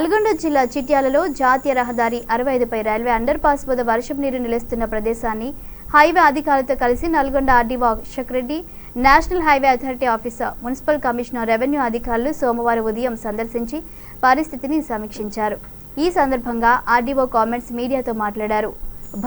నల్గొండ జిల్లా చిట్యాలలో జాతీయ రహదారి అరవై ఐదుపై రైల్వే అండర్ పాస్ వద్ద వర్షం నీరు నిలుస్తున్న ప్రదేశాన్ని హైవే అధికారులతో కలిసి Nalgonda RDO అక్షక్రెడ్డి national highway authority officer municipal commissioner revenue అధికారులు సోమవారం ఉదయం సందర్శించి పరిస్థితిని సమీక్షించారు. ఈ సందర్భంగా ఆర్డీఓ కామెంట్స్ మీడియాతో మాట్లాడారు.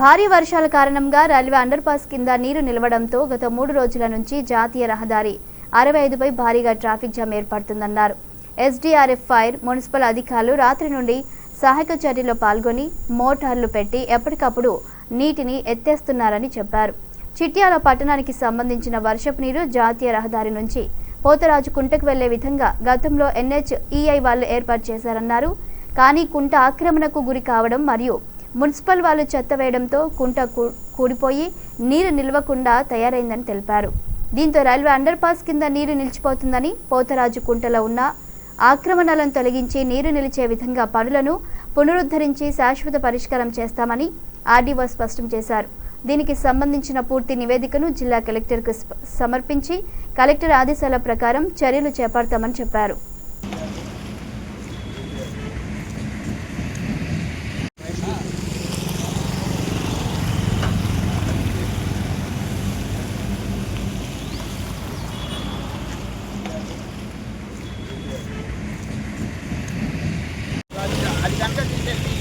భారీ వర్షాల కారణంగా రైల్వే అండర్ పాస్ కింద నీరు నిలవడంతో గత మూడు రోజుల నుంచి జాతీయ రహదారి అరవై ఐదుపై భారీగా ట్రాఫిక్ జామ్ ఏర్పడుతుందన్నారు. ఎస్డీఆర్ఎఫ్ ఫైర్ మున్సిపల్ అధికారులు రాత్రి నుండి సహాయక చర్యలో పాల్గొని మోటార్లు పెట్టి ఎప్పటికప్పుడు నీటిని ఎత్తేస్తున్నారని చెప్పారు. చిట్యాల పట్టణానికి సంబంధించిన వర్షపు నీరు జాతీయ రహదారి నుంచి పోతరాజు కుంటకు వెళ్ళే విధంగా గతంలో ఎన్హెచ్ ఈఐ వాళ్ళు ఏర్పాటు చేశారన్నారు. కానీ కుంట ఆక్రమణకు గురి కావడం మరియు మున్సిపల్ వాళ్ళు చెత్త వేయడంతో కుంట కూ- కూడిపోయి నీరు నిల్వకుండా తయారైందని తెలిపారు. దీంతో రైల్వే అండర్ పాస్ కింద నీరు నిలిచిపోతుందని పోతరాజు కుంటలో ఉన్న ఆక్రమణలను తొలగించి నీరు నిలిచే విధంగా పనులను పునరుద్ధరించి శాశ్వత పరిష్కారం చేస్తామని ఆర్డీఓ స్పష్టం చేశారు. దీనికి సంబంధించిన పూర్తి నివేదికను జిల్లా కలెక్టర్కు సమర్పించి కలెక్టర్ ఆదేశాల ప్రకారం చర్యలు చేపడతామని చెప్పారు.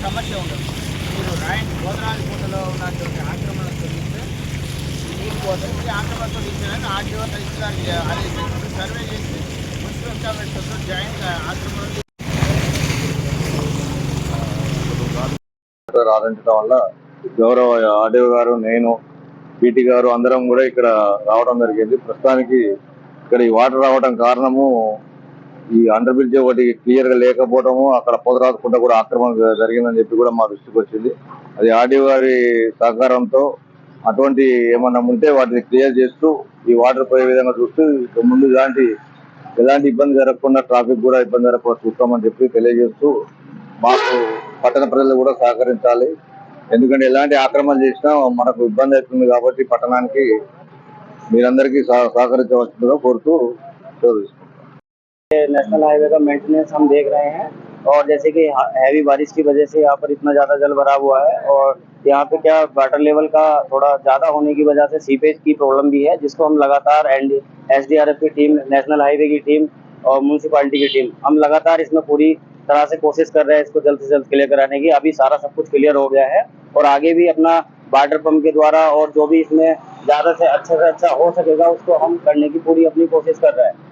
సమస్య ఉండదు. మీరు రాయన్ గోదరాజు పూటలో ఉన్నటువంటి ఆక్రమణ తొలగిస్తే నీరు పోతుంది ఈ ఆక్రమణ తొలగించాలని ఆర్టీఓ తహసీల్దార్ ఆదేశించి సర్వే చేసి మున్సిపల్ కమిషన్తో జాయింట్ ఆక్రమణ రావడం వల్ల గౌరవ ఆర్డీఓ గారు నేను పీటీ గారు అందరం కూడా ఇక్కడ రావడం జరిగింది. ప్రస్తుతానికి ఇక్కడ ఈ వాటర్ రావడం కారణము ఈ అండర్ బ్రిడ్జ్ ఒకటి క్లియర్గా లేకపోవడము అక్కడ పోదరాజుకుంట కూడా ఆక్రమణ జరిగిందని చెప్పి కూడా మా దృష్టికి వచ్చింది. అది ఆర్డీఓ గారి సహకారంతో అటువంటి ఏమన్నా ఉంటే వాటిని క్లియర్ చేస్తూ ఈ వాటర్ పోయే విధంగా చూస్తూ ముందు ఇలాంటి ఎలాంటి ఇబ్బంది జరగకుండా ట్రాఫిక్ కూడా ఇబ్బంది జరగకుండా చూస్తామని చెప్పి తెలియజేస్తూ మాకు పట్టణ ప్రజలు కూడా సహకరించాలి. ఎందుకంటే ఎలాంటి ఆక్రమణ చేసినా మనకు ఇబ్బంది అవుతుంది కాబట్టి పట్టణానికి మీరందరికీ సహకరించవలసిందిగా కోరుతూ సెలవు नेशनल हाईवे का मेंटेनेंस हम देख रहे हैं। और जैसे कि हैवी बारिश की वजह से यहाँ पर इतना ज़्यादा जल भरा हुआ है और यहाँ पे क्या वाटर लेवल का थोड़ा ज़्यादा होने की वजह से सीपेज की प्रॉब्लम भी है, जिसको हम लगातार एंड एस की टीम नेशनल हाईवे की टीम और म्यूनसिपालिटी की टीम हम लगातार इसमें पूरी तरह से कोशिश कर रहे हैं इसको जल्द से जल्द क्लियर कराने की। अभी सारा सब कुछ क्लियर हो गया है और आगे भी अपना वाटर पंप के द्वारा और जो भी इसमें ज़्यादा से अच्छा से अच्छा हो सकेगा, उसको हम करने की पूरी अपनी कोशिश कर रहे हैं।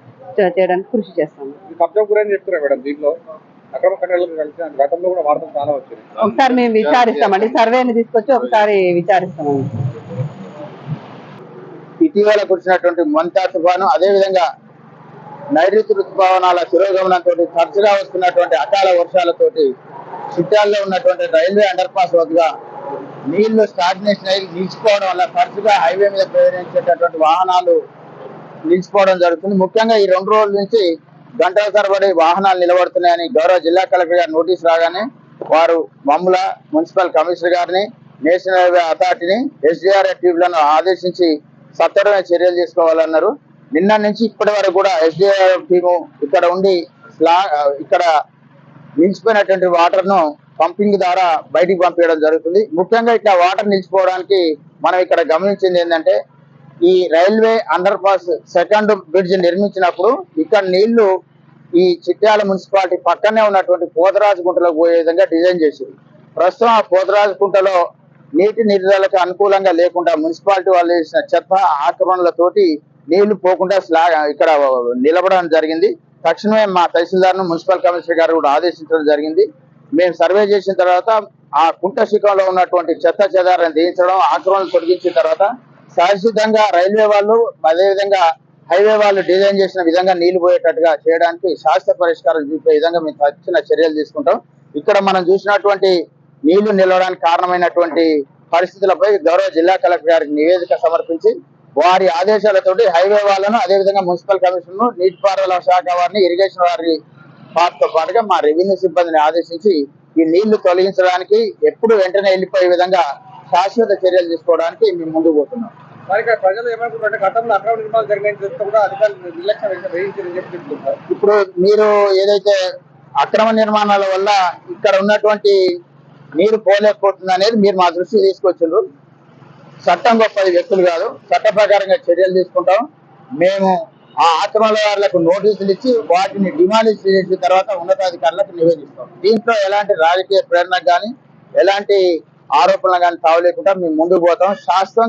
చేయడానికి కృషి చేస్తాము. ఈ కబ్జా గురని చెప్తున్నారు మేడం దీంట్లో. అక్రమ కట్టడాలకు కలిసి గతంలో కూడా వార్తలు చాలా వచ్చింది ఒకసారి మేము విచారిస్తామండి. సర్వేని తీసుకొచ్చి ఒకసారి విచారిస్తామండి. ఇటీవల కురిసినటువంటి మంతా తుఫాను అదేవిధంగా నైరుతి ఋతుపవనాల శిరోగమనంతో తరచుగా వస్తున్నటువంటి అకాల వర్షాలతోటి చిట్టాల్లో ఉన్నటువంటి రైల్వే అండర్ పాస్ వద్దగా నీళ్ళు స్టాగ్నేషన్ అయి నిలిచిపోవడం వల్ల తరచుగా హైవే మీద ప్రయాణించేటటువంటి వాహనాలు నిలిచిపోవడం జరుగుతుంది. ముఖ్యంగా ఈ రెండు రోజుల నుంచి గంటల తరబడి వాహనాలు నిలబడుతున్నాయని గౌరవ జిల్లా కలెక్టర్ గారు నోటీస్ రాగానే వారు మమ్ముల మున్సిపల్ కమిషనర్ గారిని నేషనల్ హైవే అథారిటీని ఎస్డిఆర్ఎఫ్ టీంలను ఆదేశించి సత్వరమైన చర్యలు తీసుకోవాలన్నారు. నిన్న నుంచి ఇప్పటి వరకు కూడా ఎస్డిఆర్ఎఫ్ టీము ఇక్కడ ఉండి స్లా ఇక్కడ నిలిచిపోయినటువంటి వాటర్ను పంపింగ్ ద్వారా బయటికి పంపించడం జరుగుతుంది. ముఖ్యంగా ఇట్లా వాటర్ నిలిచిపోవడానికి మనం ఇక్కడ గమనించింది ఏంటంటే ఈ railway underpass second bridge నిర్మించినప్పుడు ఇక్కడ నీళ్ళు ఈ చిట్యాల మున్సిపాలిటీ పక్కనే ఉన్నటువంటి పోతరాజు గుంటలోకి పోయే విధంగా డిజైన్ చేసింది. ప్రస్తుతం ఆ పోతరాజు గుంటలో నీటి నిధులకు అనుకూలంగా లేకుండా మున్సిపాలిటీ వాళ్ళు చేసిన చెత్త ఆక్రమణలతోటి నీళ్ళు పోకుండా స్లా ఇక్కడ నిలబడడం జరిగింది. తక్షణమే మా తహసీల్దార్ను మున్సిపల్ కమిషనర్ గారు కూడా ఆదేశించడం జరిగింది. మేము సర్వే చేసిన తర్వాత ఆ కుంట శిఖంలో ఉన్నటువంటి చెత్త చెదారాన్ని దించడం ఆక్రమణలు తొలగించిన తర్వాత సహజంగా రైల్వే వాళ్ళు అదేవిధంగా హైవే వాళ్ళు డిజైన్ చేసిన విధంగా నీళ్ళు పోయేటట్టుగా చేయడానికి శాస్త్ర పరిష్కారం చూపే విధంగా మేము తక్షణ చర్యలు తీసుకుంటాం. ఇక్కడ మనం చూసినటువంటి నీళ్ళు నిలవడానికి కారణమైనటువంటి పరిస్థితులపై గౌరవ జిల్లా కలెక్టర్ గారికి నివేదిక సమర్పించి వారి ఆదేశాలతోటి హైవే వాళ్ళను అదేవిధంగా మున్సిపల్ కమిషన్ నీటిపారుదల శాఖ వారిని ఇరిగేషన్ వారి వారితో పాటుగా మా రెవెన్యూ సిబ్బందిని ఆదేశించి ఈ నీళ్ళు తొలగించడానికి ఎప్పుడు వెంటనే వెళ్ళిపోయే విధంగా శాశ్వత చర్యలు తీసుకోవడానికి మేము ముందుకు పోతున్నాం. మరి ఇక్కడ ప్రజలు ఏమనుకుంటారంటే గతంలో అక్రమ నిర్మాణాలు కూడా అధికారులు నిర్లక్ష్యం వహించారు వహించారని చెప్పి చెప్తుంటారు ఇప్పుడు మీరు ఏదైతే అక్రమ నిర్మాణాల వల్ల ఇక్కడ ఉన్నటువంటి నీరు పోలేకపోతుంది అనేది మీరు మా దృష్టికి తీసుకొచ్చిండ్రు. చట్టం గొప్పది వ్యక్తులు కాదు. చట్ట ప్రకారంగా చర్యలు తీసుకుంటాం. మేము ఆ ఆక్రమణదారులకు నోటీసులు ఇచ్చి వాటిని డిమాలిష్ చేసిన తర్వాత ఉన్నతాధికారులకు నివేదిస్తాం. దీంట్లో ఎలాంటి రాజకీయ ప్రేరణ కానీ ఎలాంటి ఆరోపణలు కానీ తావలేకుండా మేము ముందుకు పోతాం. శాస్త్రం